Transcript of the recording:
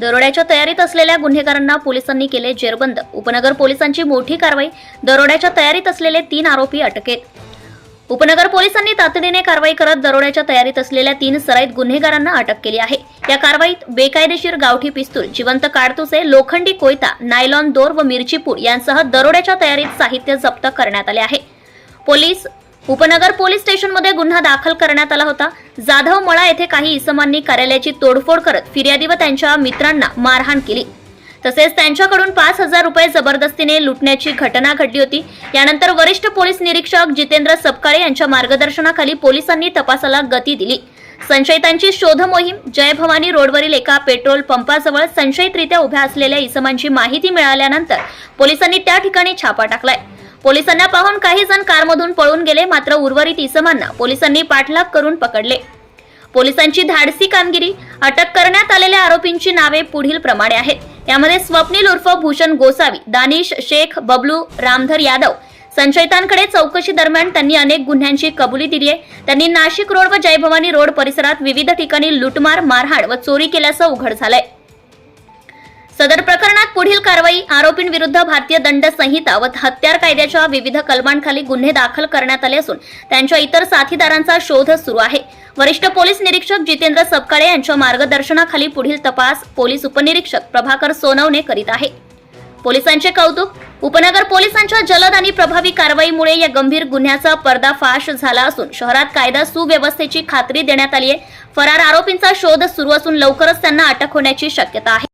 दरोड्याच्या तयारीत असलेल्या गुन्हेगारांना पोलिसांनी केले जेरबंद. उपनगर पोलिसांची मोठी कारवाई दरोड्याच्या तयारीत असलेले तीन आरोपी अटकेत. उपनगर पोलिसांनी तातडीने कारवाई करत दरोड्याच्या तयारीत असलेल्या तीन सराईत गुन्हेगारांना अटक केली आहे. या कारवाईत बेकायदेशीर गावठी पिस्तूल जिवंत काडतुसे लोखंडी कोयता नायलॉन दोर व मिरचीपूर यांसह दरोड्याच्या तयारीत साहित्य जप्त करण्यात आले आहे. पोलीस उपनगर पोलीस स्टेशनमध्ये गुन्हा दाखल करण्यात आला होता. जाधव मळा येथे काही इसमांनी कार्यालयाची तोडफोड करत फिर्यादी व त्यांच्या मित्रांना मारहाण केली. तसेच त्यांच्याकडून पाच हजार रुपये जबरदस्तीने लुटण्याची घटना घडली होती. यानंतर वरिष्ठ पोलीस निरीक्षक जितेंद्र सपकाळे यांच्या मार्गदर्शनाखाली पोलिसांनी तपासाला गती दिली. संशयितांची शोध मोहीम जय भवानी रोडवरील एका पेट्रोल पंपाजवळ संशयितरित्या उभ्या असलेल्या इसमांची माहिती मिळाल्यानंतर पोलिसांनी त्या ठिकाणी छापा टाकलाय. पोलिसांना पाहून काही जण कारमधून पळून गेले मात्र उर्वरित इसमांना पोलिसांनी पाठलाग करून पकडले. पोलिसांची धाडसी कामगिरी अटक करण्यात आलेल्या आरोपींची नावे पुढील प्रमाणे आहेत. यामध्ये स्वप्नील उर्फ भूषण गोसावी दानिश शेख बबलू रामधर यादव संशयितांकडे चौकशी दरम्यान त्यांनी अनेक गुन्ह्यांची कबुली दिली आहे. त्यांनी नाशिक रोड व जयभवानी रोड परिसरात विविध ठिकाणी लुटमार मारहाण व चोरी केल्याचं उघड झालंय. सदर प्रकरणात पुढील कारवाई आरोपींविरुद्ध भारतीय दंड संहिता व हत्यार कायद्याच्या विविध कलमांखाली गुन्हे दाखल करण्यात आले असून त्यांच्या इतर साथीदारांचा शोध सुरू आहे. वरिष्ठ पोलीस निरीक्षक जितेंद्र सपकाळे यांच्या मार्गदर्शनाखाली पुढील तपास पोलीस उपनिरीक्षक प्रभाकर सोनवणे करीत आहे. पोलिसांचे कौतुक उपनगर पोलिसांच्या जलद आणि प्रभावी कारवाईमुळे या गंभीर गुन्ह्याचा पर्दाफाश झाला असून शहरात कायदा सुव्यवस्थेची खात्री देण्यात आली आहे फरार आरोपींचा शोध सुरू असून लवकरच त्यांना अटक होण्याची शक्यता आहे.